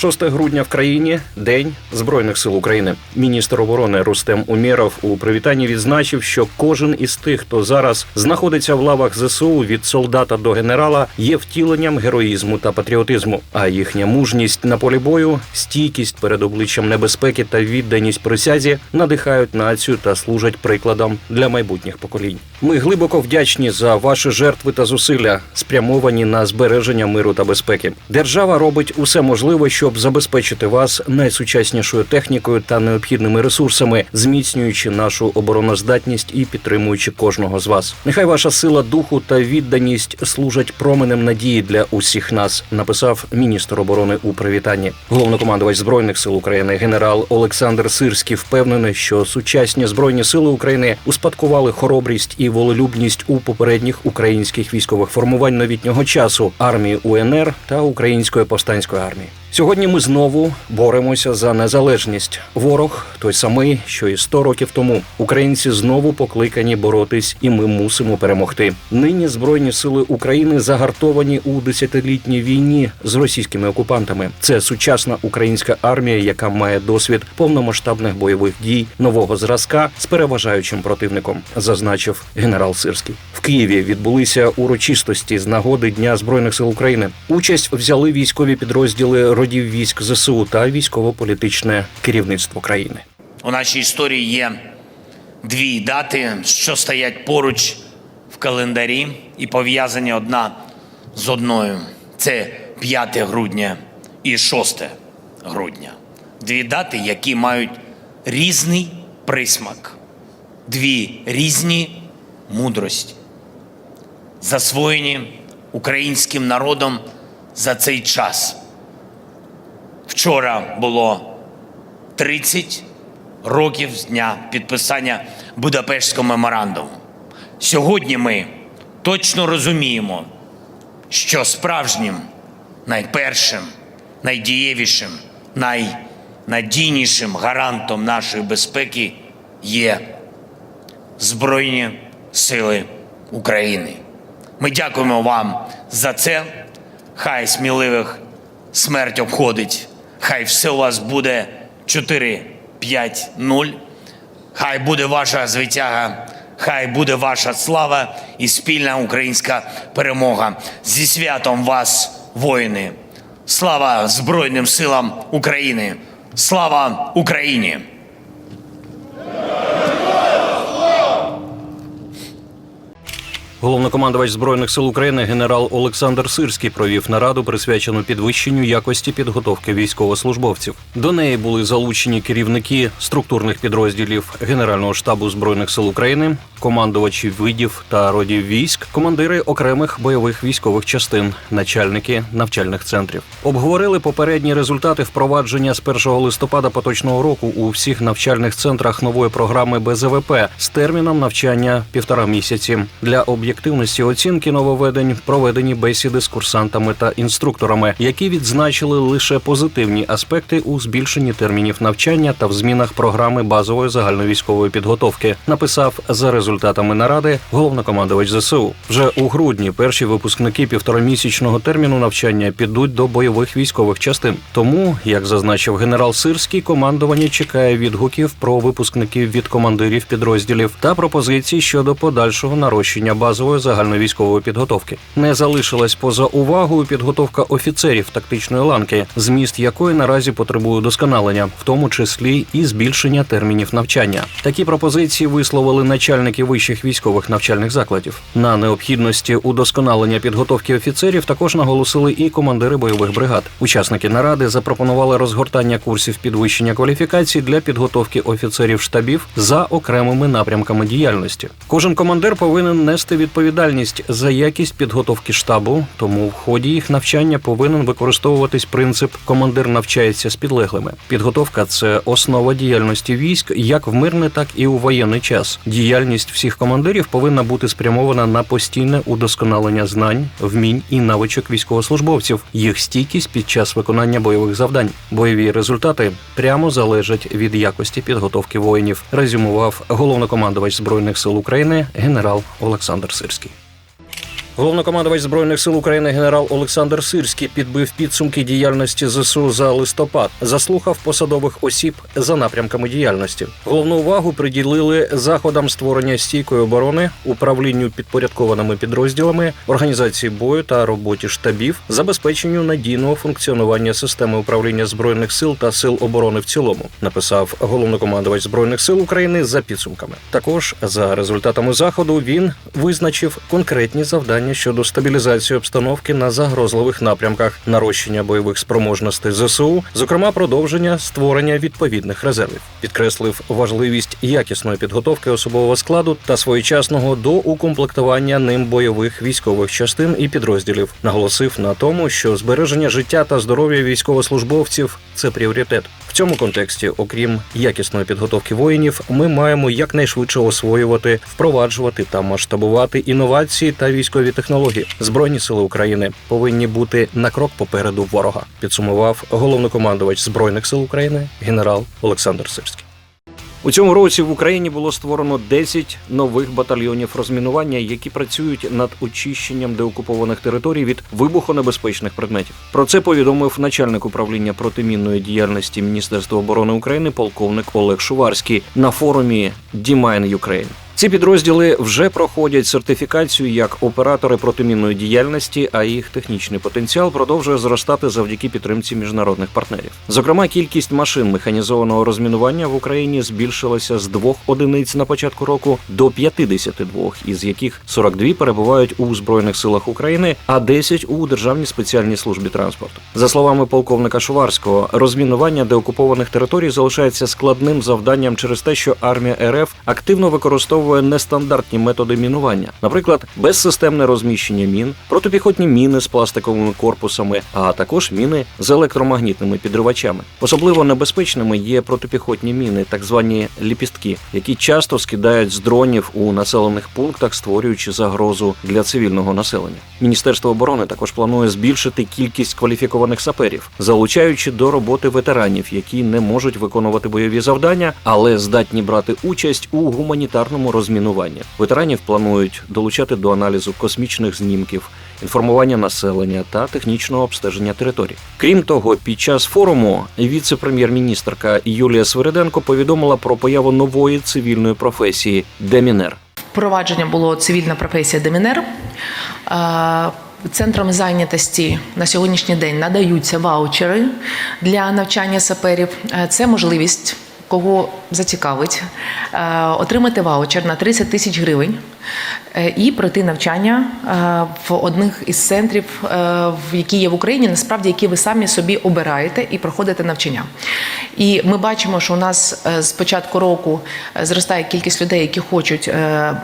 6 грудня в країні День Збройних сил України. Міністр оборони Рустем Умєров у привітанні відзначив, що кожен із тих, хто зараз знаходиться в лавах ЗСУ від солдата до генерала, є втіленням героїзму та патріотизму. А їхня мужність на полі бою, стійкість перед обличчям небезпеки та відданість присязі надихають націю та служать прикладом для майбутніх поколінь. Ми глибоко вдячні за ваші жертви та зусилля, спрямовані на збереження миру та безпеки. Держава робить усе можливе, щоб забезпечити вас найсучаснішою технікою та необхідними ресурсами, зміцнюючи нашу обороноздатність і підтримуючи кожного з вас. Нехай ваша сила духу та відданість служать променем надії для усіх нас, написав міністр оборони у привітанні. Головнокомандувач збройних сил України генерал Олександр Сирський впевнений, що сучасні збройні сили України успадкували хоробрість і волелюбність у попередніх українських військових формувань новітнього часу армії УНР та Української повстанської армії. Сьогодні ми знову боремося за незалежність. Ворог той самий, що і 100 років тому. Українці знову покликані боротись, і ми мусимо перемогти. Нині збройні сили України загартовані у десятилітній війні з російськими окупантами. Це сучасна українська армія, яка має досвід повномасштабних бойових дій нового зразка з переважаючим противником, зазначив генерал Сирський. В Києві відбулися урочистості з нагоди Дня збройних сил України. Участь взяли військові підрозділи родів військ ЗСУ та військово-політичне керівництво країни. У нашій історії є дві дати, що стоять поруч в календарі і пов'язані одна з одною. Це 5 грудня і 6 грудня. Дві дати, які мають різний присмак, дві різні мудрості, засвоєні українським народом за цей час. Вчора було 30 років з дня підписання Будапештського меморандуму. Сьогодні ми точно розуміємо, що справжнім, найпершим, найдієвішим, найнадійнішим гарантом нашої безпеки є Збройні Сили України. Ми дякуємо вам за це. Хай сміливих смерть обходить. Хай все у вас буде 4-5-0. Хай буде ваша звитяга, хай буде ваша слава і спільна українська перемога. Зі святом вас, воїни! Слава Збройним силам України! Слава Україні! Головнокомандувач збройних сил України генерал Олександр Сирський провів нараду, присвячену підвищенню якості підготовки військовослужбовців. До неї були залучені керівники структурних підрозділів Генерального штабу збройних сил України, командувачі видів та родів військ, командири окремих бойових військових частин, начальники навчальних центрів. Обговорили попередні результати впровадження з 1 листопада поточного року у всіх навчальних центрах нової програми БЗВП з терміном навчання півтора місяці для об'єктивності оцінки нововведень проведені бесіди з курсантами та інструкторами, які відзначили лише позитивні аспекти у збільшенні термінів навчання та в змінах програми базової загальновійськової підготовки. Написав за результатами наради головнокомандувач ЗСУ. Вже у грудні перші випускники півторамісячного терміну навчання підуть до бойових військових частин. Тому, як зазначив генерал Сирський, командування чекає відгуків про випускників від командирів підрозділів та пропозицій щодо подальшого нарощення базової загальновійськової підготовки. Не залишилась поза увагою підготовка офіцерів тактичної ланки, зміст якої наразі потребує удосконалення, в тому числі і збільшення термінів навчання. Такі пропозиції висловили начальники вищих військових навчальних закладів. На необхідності удосконалення підготовки офіцерів також наголосили і командири бойових бригад. Учасники наради запропонували розгортання курсів підвищення кваліфікацій для підготовки офіцерів штабів за окремими напрямками діяльності. Кожен командир повинен нести відповідальність за якість підготовки штабу, тому в ході їх навчання повинен використовуватись принцип командир навчається з підлеглими. Підготовка це основа діяльності військ як в мирний, так і у воєнний час. Діяльність всіх командирів повинна бути спрямована на постійне удосконалення знань, вмінь і навичок військовослужбовців, їх стійкість під час виконання бойових завдань. Бойові результати прямо залежать від якості підготовки воїнів. Резюмував головнокомандувач збройних сил України генерал Олександр Сирський. Головнокомандувач збройних сил України генерал Олександр Сирський підбив підсумки діяльності ЗСУ за листопад, заслухав посадових осіб за напрямками діяльності. Головну увагу приділили заходам створення стійкої оборони, управлінню підпорядкованими підрозділами, організації бою та роботі штабів, забезпеченню надійного функціонування системи управління збройних сил та сил оборони в цілому, написав головнокомандувач збройних сил України за підсумками. Також за результатами заходу він визначив конкретні завдання щодо стабілізації обстановки на загрозливих напрямках, нарощення бойових спроможностей ЗСУ, зокрема продовження створення відповідних резервів, підкреслив важливість якісної підготовки особового складу та своєчасного доукомплектування ним бойових військових частин і підрозділів. Наголосив на тому, що збереження життя та здоров'я військовослужбовців це пріоритет. Цьому контексті, окрім якісної підготовки воїнів, ми маємо якнайшвидше освоювати, впроваджувати та масштабувати інновації та військові технології. Збройні сили України повинні бути на крок попереду ворога. Підсумував головнокомандувач збройних сил України генерал Олександр Сирський. У цьому році в Україні було створено 10 нових батальйонів розмінування, які працюють над очищенням деокупованих територій від вибухонебезпечних предметів. Про це повідомив начальник управління протимінної діяльності Міністерства оборони України полковник Олег Шуварський на форумі Дімайн Ukraine. Ці підрозділи вже проходять сертифікацію як оператори протимінної діяльності, а їх технічний потенціал продовжує зростати завдяки підтримці міжнародних партнерів. Зокрема, кількість машин механізованого розмінування в Україні збільшилася з двох одиниць на початку року до 52, із яких 42 перебувають у збройних силах України, а 10 у державній спеціальній службі транспорту. За словами полковника Шуварського, розмінування деокупованих територій залишається складним завданням через те, що армія РФ активно використовує нестандартні методи мінування, наприклад, безсистемне розміщення мін, протипіхотні міни з пластиковими корпусами, а також міни з електромагнітними підривачами. Особливо небезпечними є протипіхотні міни, так звані ліпістки, які часто скидають з дронів у населених пунктах, створюючи загрозу для цивільного населення. Міністерство оборони також планує збільшити кількість кваліфікованих саперів, залучаючи до роботи ветеранів, які не можуть виконувати бойові завдання, але здатні брати участь у гуманітарному розмінуванні. Ветеранів планують долучати до аналізу космічних знімків, інформування населення та технічного обстеження територій. Крім того, під час форуму віце-прем'єр-міністрка Юлія Свириденко повідомила про появу нової цивільної професії демінер. Впровадження було цивільна професія демінер. Е, Центром зайнятості на сьогоднішній день надаються ваучери для навчання саперів. Е, Це можливість, кого зацікавить, е, отримати ваучер на 30 тисяч гривень і пройти навчання е, в одних із центрів, е, які є в Україні, насправді які ви самі собі обираєте і проходите навчання. І ми бачимо, що у нас е, з початку року е, зростає кількість людей, які хочуть е,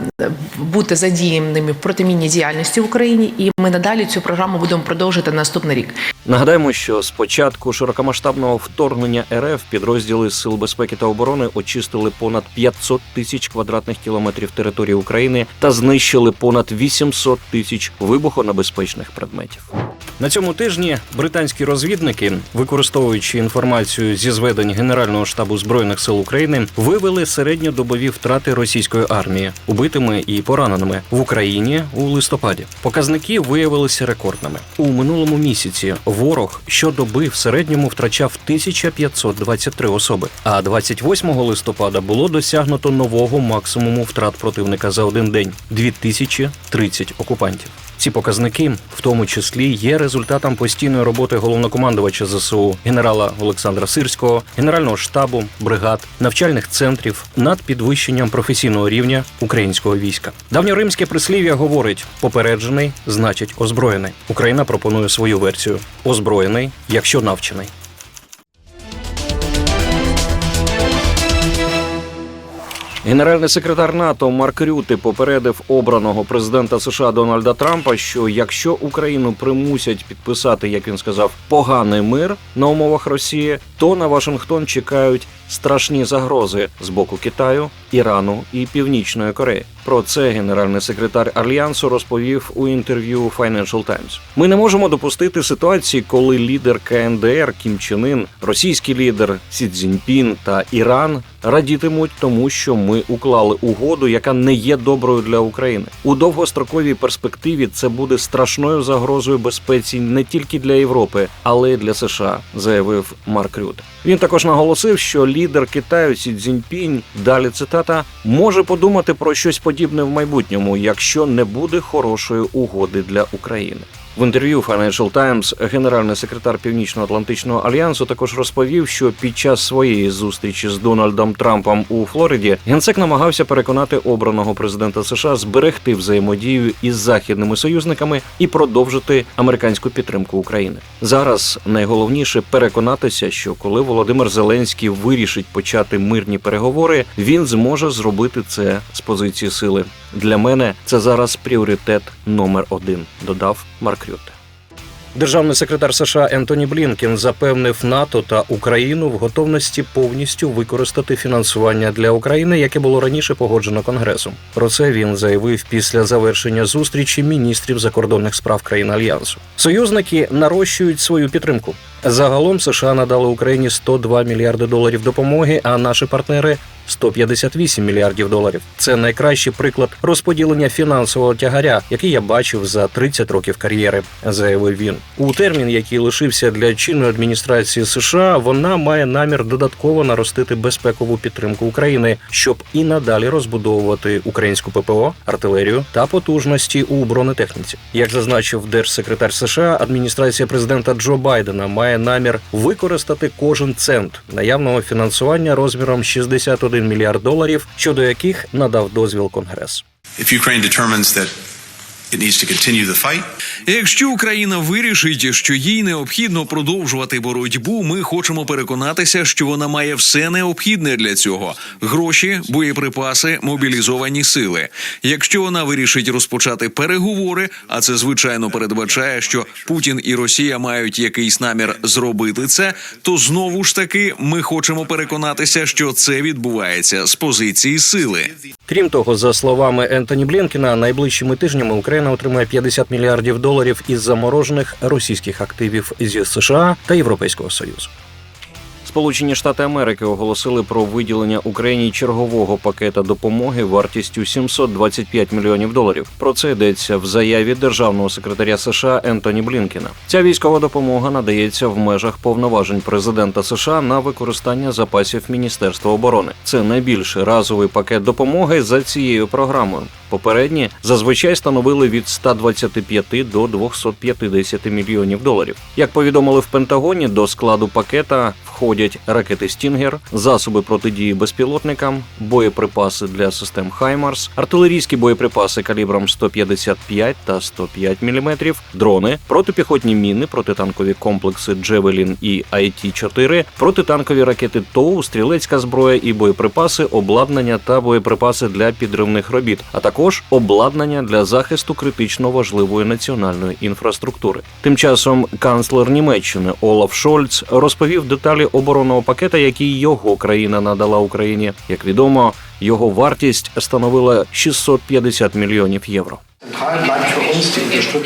бути задіяними в протимінній діяльності в Україні, і ми надалі цю програму будемо продовжувати на наступний рік. Нагадаємо, що з початку широкомасштабного вторгнення РФ підрозділи Сил безпеки та оборони очистили понад 500 тисяч квадратних кілометрів території України та знищили понад 800 тисяч вибухонебезпечних предметів. На цьому тижні британські розвідники, використовуючи інформацію зі зведень Генерального штабу збройних сил України, вивели середньодобові втрати російської армії убитими і пораненими в Україні у листопаді. Показники виявилися рекордними у минулому місяці. Ворог щодоби в середньому втрачав 1523 особи. А 28 листопада було досягнуто нового максимуму втрат противника за один день 2030 окупантів. Ці показники, в тому числі, є результатом постійної роботи головнокомандувача ЗСУ генерала Олександра Сирського, генерального штабу, бригад, навчальних центрів над підвищенням професійного рівня українського війська. Давньоримське прислів'я говорить: попереджений значить озброєний. Україна пропонує свою версію: озброєний, якщо навчений. Генеральний секретар НАТО Марк Рюти попередив обраного президента США Дональда Трампа, що якщо Україну примусять підписати, як він сказав, поганий мир на умовах Росії, то на Вашингтон чекають страшні загрози з боку Китаю, Ірану і Північної Кореї. Про це генеральний секретар альянсу розповів у інтерв'ю Financial Times. Ми не можемо допустити ситуації, коли лідер КНДР Кім Чен Ін, російський лідер Сі Цзіньпін та Іран радітимуть тому, що ми уклали угоду, яка не є доброю для України. У довгостроковій перспективі це буде страшною загрозою безпеці не тільки для Європи, але й для США, заявив Марк Рют. Він також наголосив, що лідер Китаю Сі Цзіньпінь, далі цитата, може подумати про щось подібне в майбутньому, якщо не буде хорошої угоди для України. В інтерв'ю Financial Times генеральний секретар Північно-Атлантичного альянсу також розповів, що під час своєї зустрічі з Дональдом Трампом у Флориді генсек намагався переконати обраного президента США зберегти взаємодію із західними союзниками і продовжити американську підтримку України. Зараз найголовніше переконатися, що коли Володимир Зеленський вирішить почати мирні переговори, він зможе зробити це з позиції сили. Для мене це зараз пріоритет номер один, додав Марк Рютте. Державний секретар США Ентоні Блінкен запевнив НАТО та Україну в готовності повністю використати фінансування для України, яке було раніше погоджено Конгресом. Про це він заявив після завершення зустрічі міністрів закордонних справ країн альянсу. Союзники нарощують свою підтримку. Загалом США надали Україні 102 мільярди доларів допомоги, а наші партнери 158 мільярдів доларів. Це найкращий приклад розподілення фінансового тягаря, який я бачив за 30 років кар'єри, заявив він. У термін, який лишився для чинної адміністрації США, вона має намір додатково наростити безпекову підтримку України, щоб і надалі розбудовувати українську ППО, артилерію та потужності у бронетехніці. Як зазначив держсекретар США, адміністрація президента Джо Байдена має намір використати кожен цент наявного фінансування розміром 61 мільярд доларів, щодо яких надав дозвіл Конгрес. If Ukraine determines that it needs to continue the fight, Якщо Україна вирішить, що їй необхідно продовжувати боротьбу, ми хочемо переконатися, що вона має все необхідне для цього: гроші, боєприпаси, мобілізовані сили. Якщо вона вирішить розпочати переговори, а це звичайно передбачає, що Путін і Росія мають якийсь намір зробити це, то знову ж таки ми хочемо переконатися, що це відбувається з позиції сили. Крім того, за словами Ентоні Блінкена, найближчими тижнями Україна отримає 50 мільярдів доларів із заморожених російських активів зі США та Європейського Союзу. Сполучені Штати Америки оголосили про виділення Україні чергового пакета допомоги вартістю 725 мільйонів доларів. Про це йдеться в заяві державного секретаря США Ентоні Блінкена. Ця військова допомога надається в межах повноважень президента США на використання запасів Міністерства оборони. Це найбільший разовий пакет допомоги за цією програмою. Попередні зазвичай становили від 125 до 250 мільйонів доларів. Як повідомили в Пентагоні, до складу пакета входять ракети Стінгер, засоби протидії безпілотникам, боєприпаси для систем Хаймарс, артилерійські боєприпаси калібром 155 та 105 мм, дрони, протипіхотні міни, протитанкові комплекси Джевелін і IT-4, протитанкові ракети ТОУ, стрілецька зброя і боєприпаси, обладнання та боєприпаси для підривних робіт, а також обладнання для захисту критично важливої національної інфраструктури. Тим часом канцлер Німеччини Олаф Шольц розповів деталі оборонного пакета, який його країна надала Україні. Як відомо, його вартість становила 650 мільйонів євро.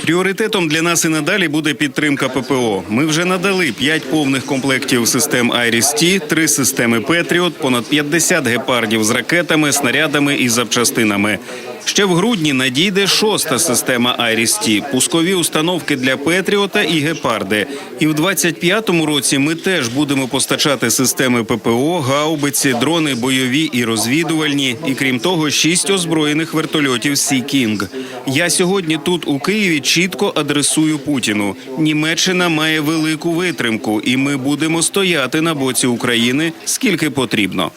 Пріоритетом для нас і надалі буде підтримка ППО. Ми вже надали 5 повних комплектів систем Айріс-Т, 3 системи Петріот, понад 50 гепардів з ракетами, снарядами і запчастинами. Ще в грудні надійде шоста система Айріс-Т, пускові установки для Петріота і гепарди. І в 25-му році ми теж будемо постачати системи ППО, гаубиці, дрони бойові і розвідувальні. І крім того, шість озброєних вертольотів Сі Кінг. Я сьогодні тут у Києві чітко адресую Путіну. Німеччина має велику витримку, і ми будемо стояти на боці України скільки потрібно.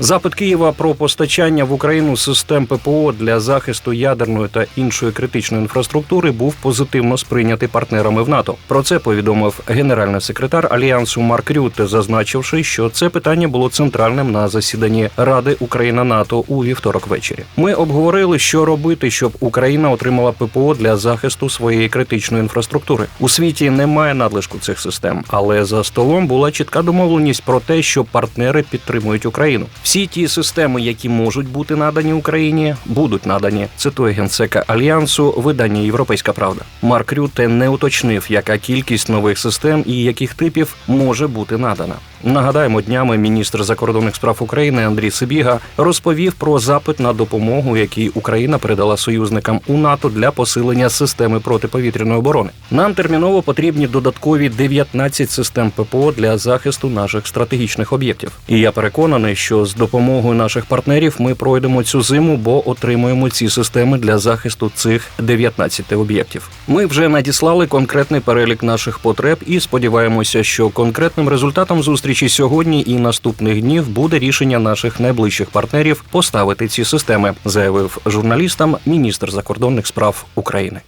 Запит Києва про постачання в Україну систем ППО для захисту ядерної та іншої критичної інфраструктури був позитивно сприйнятий партнерами в НАТО. Про це повідомив генеральний секретар альянсу Марк Рютте, зазначивши, що це питання було центральним на засіданні Ради Україна НАТО у вівторок ввечері. Ми обговорили, що робити, щоб Україна отримала ППО для захисту своєї критичної інфраструктури. У світі немає надлишку цих систем, але за столом була чітка домовленість про те, що партнери підтримують Україну. Всі ті системи, які можуть бути надані Україні, будуть надані. Цитує генсека альянсу видання Європейська Правда. Марк Рюте не уточнив, яка кількість нових систем і яких типів може бути надана. Нагадаємо, днями міністр закордонних справ України Андрій Сибіга розповів про запит на допомогу, який Україна передала союзникам у НАТО для посилення системи протиповітряної оборони. Нам терміново потрібні додаткові 19 систем ППО для захисту наших стратегічних об'єктів. І я переконаний, що з допомогою наших партнерів ми пройдемо цю зиму, бо отримуємо ці системи для захисту цих 19 об'єктів. Ми вже надіслали конкретний перелік наших потреб і сподіваємося, що конкретним результатом зустрічі сьогодні і наступних днів буде рішення наших найближчих партнерів поставити ці системи, заявив журналістам міністр закордонних справ України.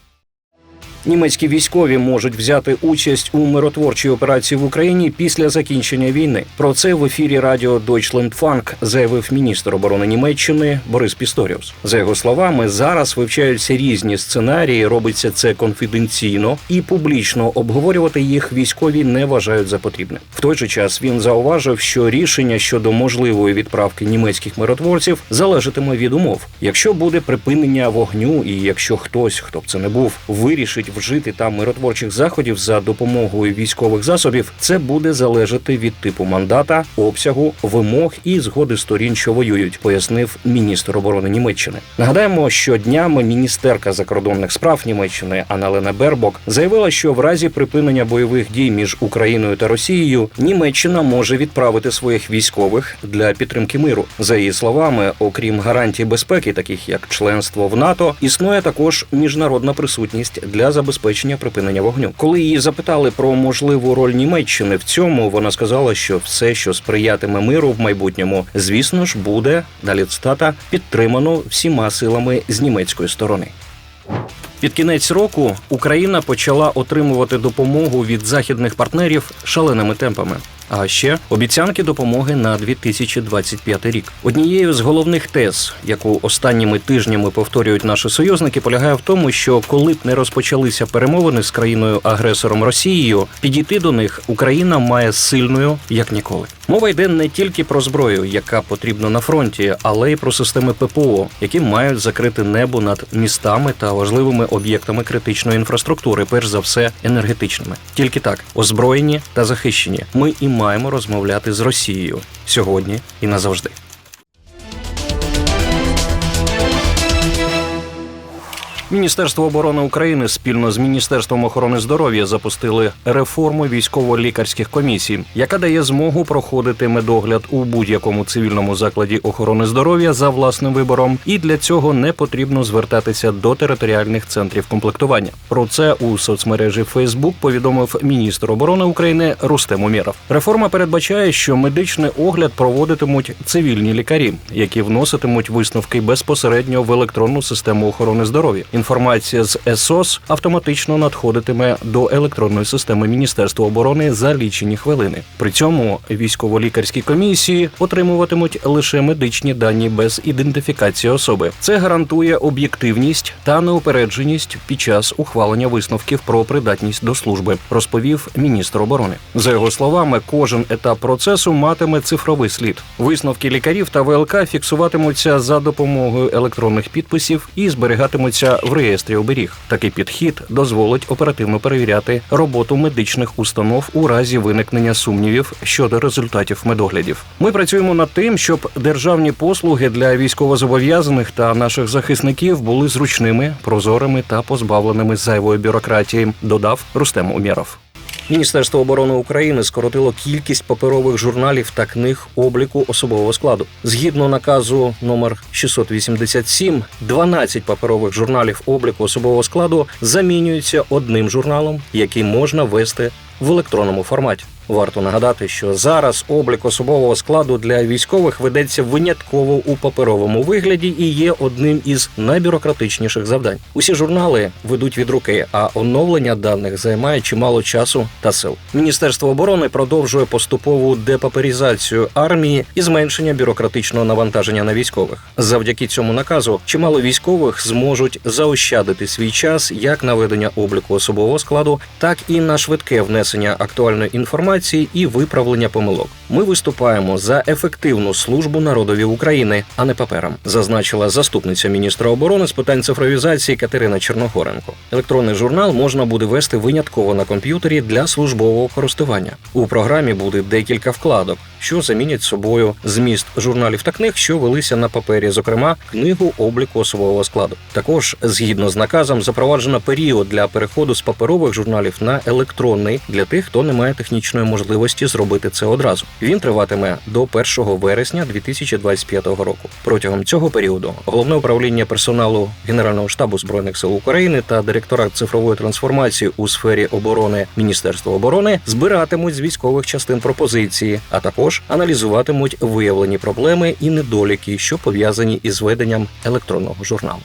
Німецькі військові можуть взяти участь у миротворчій операції в Україні після закінчення війни. Про це в ефірі радіо Deutschlandfunk заявив міністр оборони Німеччини Борис Пісторіус. За його словами, зараз вивчаються різні сценарії, робиться це конфіденційно і публічно обговорювати їх військові не вважають за потрібне. В той же час він зауважив, що рішення щодо можливої відправки німецьких миротворців залежатиме від умов. Якщо буде припинення вогню, і якщо хтось, хто б це не був, вирішить вжити там миротворчих заходів за допомогою військових засобів, це буде залежати від типу мандата, обсягу, вимог і згоди сторін, що воюють, пояснив міністр оборони Німеччини. Нагадаємо, що днями міністерка закордонних справ Німеччини Аналена Бербок заявила, що в разі припинення бойових дій між Україною та Росією Німеччина може відправити своїх військових для підтримки миру. За її словами, окрім гарантій безпеки, таких як членство в НАТО, існує також міжнародна присутність для забезпечення припинення вогню. Коли її запитали про можливу роль Німеччини в цьому, вона сказала, що все, що сприятиме миру в майбутньому, звісно ж, буде далі цитата підтримано всіма силами з німецької сторони. Під кінець року Україна почала отримувати допомогу від західних партнерів шаленими темпами. А ще обіцянки допомоги на 2025 рік. Однією з головних тез, яку останніми тижнями повторюють наші союзники, полягає в тому, що коли б не розпочалися перемовини з країною агресором Росією, підійти до них Україна має сильною як ніколи. Мова йде не тільки про зброю, яка потрібна на фронті, але й про системи ППО, які мають закрити небо над містами та важливими об'єктами критичної інфраструктури, перш за все енергетичними. Тільки так, озброєні та захищені, ми і маємо розмовляти з Росією сьогодні і назавжди. Міністерство оборони України спільно з Міністерством охорони здоров'я запустили реформу військово-лікарських комісій, яка дає змогу проходити медогляд у будь-якому цивільному закладі охорони здоров'я за власним вибором, і для цього не потрібно звертатися до територіальних центрів комплектування. Про це у соцмережі Facebook повідомив міністр оборони України Рустем Умєров. Реформа передбачає, що медичний огляд проводитимуть цивільні лікарі, які вноситимуть висновки безпосередньо в електронну систему охорони здоров'я. Інформація з ЕСОС автоматично надходитиме до електронної системи Міністерства оборони за лічені хвилини. При цьому військово-лікарські комісії отримуватимуть лише медичні дані без ідентифікації особи. Це гарантує об'єктивність та неупередженість під час ухвалення висновків про придатність до служби, розповів міністр оборони. За його словами, кожен етап процесу матиме цифровий слід. Висновки лікарів та ВЛК фіксуватимуться за допомогою електронних підписів і зберігатимуться в реєстрі оберіг. Такий підхід дозволить оперативно перевіряти роботу медичних установ у разі виникнення сумнівів щодо результатів медоглядів. Ми працюємо над тим, щоб державні послуги для військовозобов'язаних та наших захисників були зручними, прозорими та позбавленими зайвої бюрократії. Додав Рустем Умєров. Міністерство оборони України скоротило кількість паперових журналів та книг обліку особового складу. Згідно наказу номер 687, 12 паперових журналів обліку особового складу замінюються одним журналом, який можна вести в електронному форматі. Варто нагадати, що зараз облік особового складу для військових ведеться винятково у паперовому вигляді і є одним із найбюрократичніших завдань. Усі журнали ведуть від руки, а оновлення даних займає чимало часу та сил. Міністерство оборони продовжує поступову депаперізацію армії і зменшення бюрократичного навантаження на військових. Завдяки цьому наказу чимало військових зможуть заощадити свій час як на ведення обліку особового складу, так і на швидке внесення актуальної інформації і виправлення помилок. Ми виступаємо за ефективну службу народові України, а не паперам, зазначила заступниця міністра оборони з питань цифровізації Катерина Черногоренко. Електронний журнал можна буде вести винятково на комп'ютері для службового користування. У програмі буде декілька вкладок, що замінять собою зміст журналів та книг, що велися на папері, зокрема книгу обліку особового складу. Також згідно з наказом запроваджено період для переходу з паперових журналів на електронний для тих, хто не має технічної можливості зробити це одразу. Він триватиме до 1 вересня 2025 року. Протягом цього періоду головне управління персоналу Генерального штабу збройних сил України та директорат цифрової трансформації у сфері оборони Міністерства оборони збиратимуть з військових частин пропозиції, а також аналізуватимуть виявлені проблеми і недоліки, що пов'язані із веденням електронного журналу.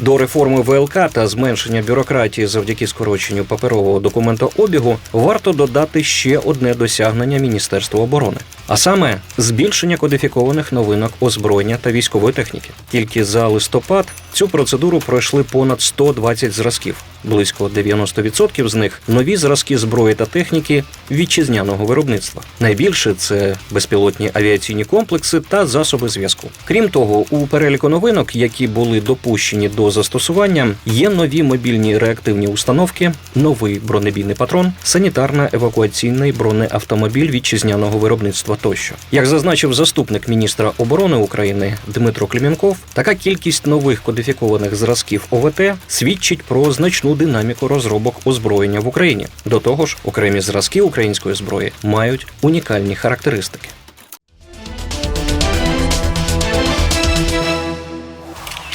До реформи ВЛК та зменшення бюрократії завдяки скороченню паперового документообігу варто додати ще одне досягнення Міністерства оборони, а саме збільшення кодифікованих новинок озброєння та військової техніки. Тільки за листопад цю процедуру пройшли понад 120 зразків. Близько 90% з них нові зразки зброї та техніки вітчизняного виробництва. Найбільше це безпілотні авіаційні комплекси та засоби зв'язку. Крім того, у переліку новинок, які були допущені до застосування, є нові мобільні реактивні установки, новий бронебійний патрон, санітарно-евакуаційний бронеавтомобіль вітчизняного виробництва тощо. Як зазначив заступник міністра оборони України Дмитро Клімінков, така кількість нових кодифікованих зразків ОВТ свідчить про значну динаміку розробок озброєння в Україні. До того ж, окремі зразки української зброї мають унікальні характеристики.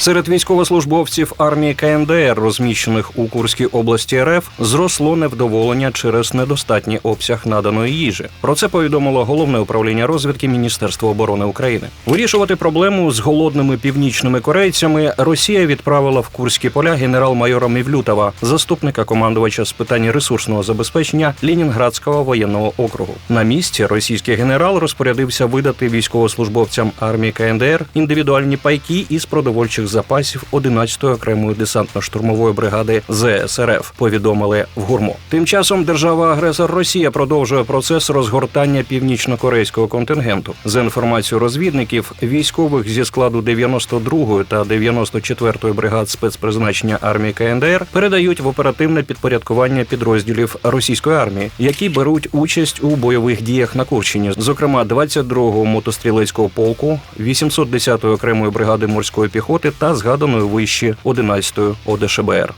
Серед військовослужбовців армії КНДР, розміщених у Курській області РФ, зросло невдоволення через недостатній обсяг наданої їжі. Про це повідомило головне управління розвідки Міністерства оборони України. Вирішувати проблему з голодними північними корейцями Росія відправила в Курські поля генерал-майора Мівлютова, заступника командувача з питань ресурсного забезпечення Лінінградського воєнного округу. На місці російський генерал розпорядився видати військовослужбовцям армії КНДР індивідуальні пайки із продовольчих запасів 11-ї окремої десантно-штурмової бригади ЗСРФ. Повідомили в гурмо. Тим часом держава-агресор Росія продовжує процес розгортання північно-корейського контингенту. За інформацією розвідників, військових зі складу 92-ї та 94-ї бригад спецпризначення армії КНДР передають в оперативне підпорядкування підрозділів російської армії, які беруть участь у бойових діях на Курщині, зокрема 22-го мотострілецького полку, 810-ї окремої бригади морської піхоти та згаданої вище 11-ю ОДШБР.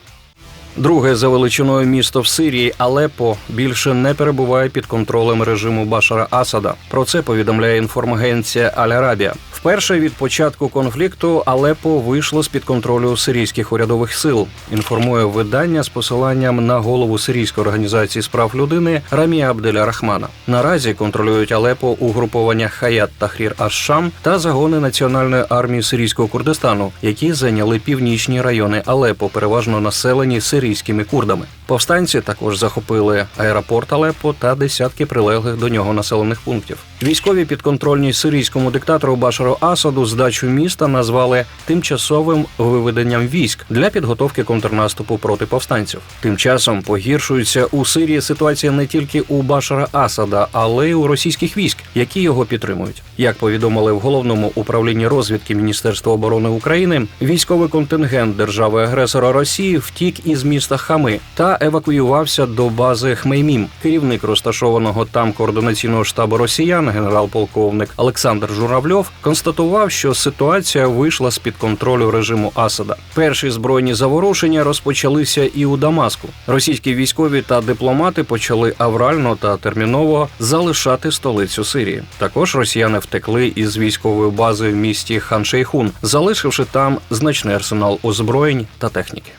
Друге за величиною місто в Сирії Алеппо більше не перебуває під контролем режиму Башара Асада. Про це повідомляє інформагенція Аль-Арабія. Вперше від початку конфлікту Алеппо вийшло з під контролю сирійських урядових сил. Інформує видання з посиланням на голову сирійської організації з прав людини Рамія Абделя Рахмана. Наразі контролюють Алеппо угруповання Хаят Тахрір Аш-Шам та загони національної армії сирійського Курдистану, які зайняли північні райони Алеппо, переважно населені сирійськими курдами. Повстанці також захопили аеропорт Алеппо та десятки прилеглих до нього населених пунктів. Військові підконтрольні сирійському диктатору Башару Асаду здачу міста назвали тимчасовим виведенням військ для підготовки контрнаступу проти повстанців. Тим часом погіршується у Сирії ситуація не тільки у Башара Асада, але й у російських військ, які його підтримують. Як повідомили в головному управлінні розвідки Міністерства оборони України, військовий контингент держави-агресора Росії втік із міста Хами та евакуювався до бази Хмеймім. Керівник розташованого там координаційного штабу росіян, генерал-полковник Олександр Журавльов, констатував, що ситуація вийшла з під контролю режиму Асада. Перші збройні заворушення розпочалися і у Дамаску. Російські військові та дипломати почали аврально та терміново залишати столицю Сирії. Також росіяни втекли із військової бази в місті Хан-Шейхун, залишивши там значний арсенал озброєнь та техніки.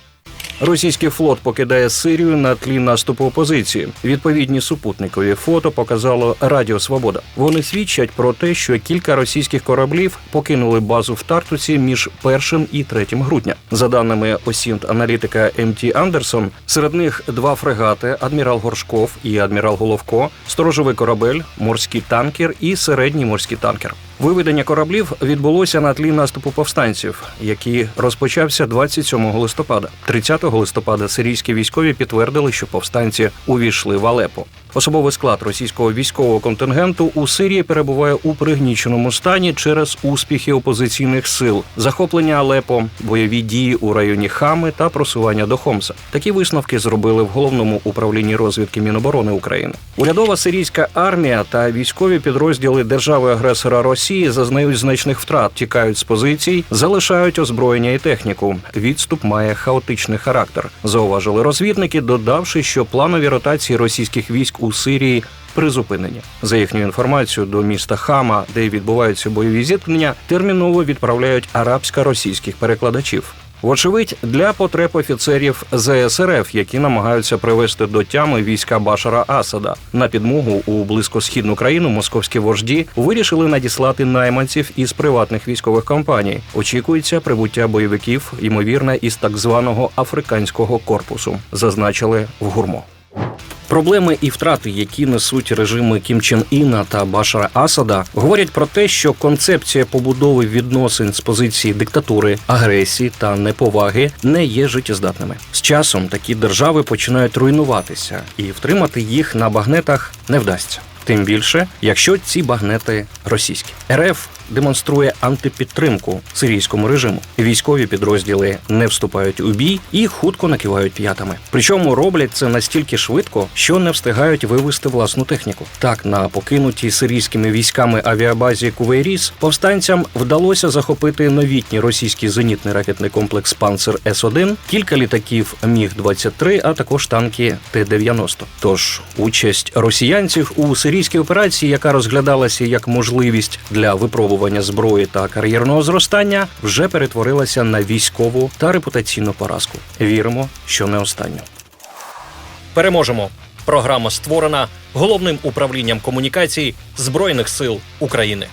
Російський флот покидає Сирію на тлі наступу опозиції. Відповідні супутникові фото показало Радіо Свобода. Вони свідчать про те, що кілька російських кораблів покинули базу в Тартусі між 1 і 3 грудня. За даними осінт аналітика МТ Андерсон, серед них два фрегати адмірал Горшков і адмірал Головко, сторожовий корабель, морський танкер і середній морський танкер. Виведення кораблів відбулося на тлі наступу повстанців, який розпочався 27 листопада. 30 листопада сирійські військові підтвердили, що повстанці увійшли в Алепо. Особовий склад російського військового контингенту у Сирії перебуває у пригніченому стані через успіхи опозиційних сил, захоплення Алепо, бойові дії у районі Хами та просування до Хомса. Такі висновки зробили в головному управлінні розвідки Міноборони України. Урядова сирійська армія та військові підрозділи держави-агресора Росії зазнають значних втрат, тікають з позицій, залишають озброєння і техніку. Відступ має хаотичний характер. Зауважили розвідники, додавши, що планові ротації російських військ у Сирії призупинені. За їхньою інформацією, до міста Хама, де відбуваються бойові зіткнення, терміново відправляють арабсько-російських перекладачів. Вочевидь, для потреб офіцерів ЗСРФ, які намагаються привести до тями війська Башара Асада на підмогу у близькосхідну країну, московські вожді вирішили надіслати найманців із приватних військових компаній. Очікується прибуття бойовиків, ймовірно, із так званого африканського корпусу, зазначили в гурмо. Проблеми і втрати, які несуть режими Кім Чен Іна та Башара Асада, говорять про те, що концепція побудови відносин з позиції диктатури, агресії та неповаги не є життєздатними. З часом такі держави починають руйнуватися, і втримати їх на багнетах не вдасться. Тим більше, якщо ці багнети російські. РФ демонструє антипідтримку сирійському режиму. Військові підрозділи не вступають у бій і хутко накивають п'ятами. Причому роблять це настільки швидко, що не встигають вивести власну техніку. Так, на покинутій сирійськими військами авіабазі Кувейріс повстанцям вдалося захопити новітній російський зенітний ракетний комплекс Панцер С-1, кілька літаків Міг-23, а також танки Т-90. Тож участь росіянців у сирійській операції, яка розглядалася як можливість для випробування зброї та кар'єрного зростання, вже перетворилася на військову та репутаційну поразку. Віримо, що не останню. Переможемо. Програма створена головним управлінням комунікацій Збройних сил України.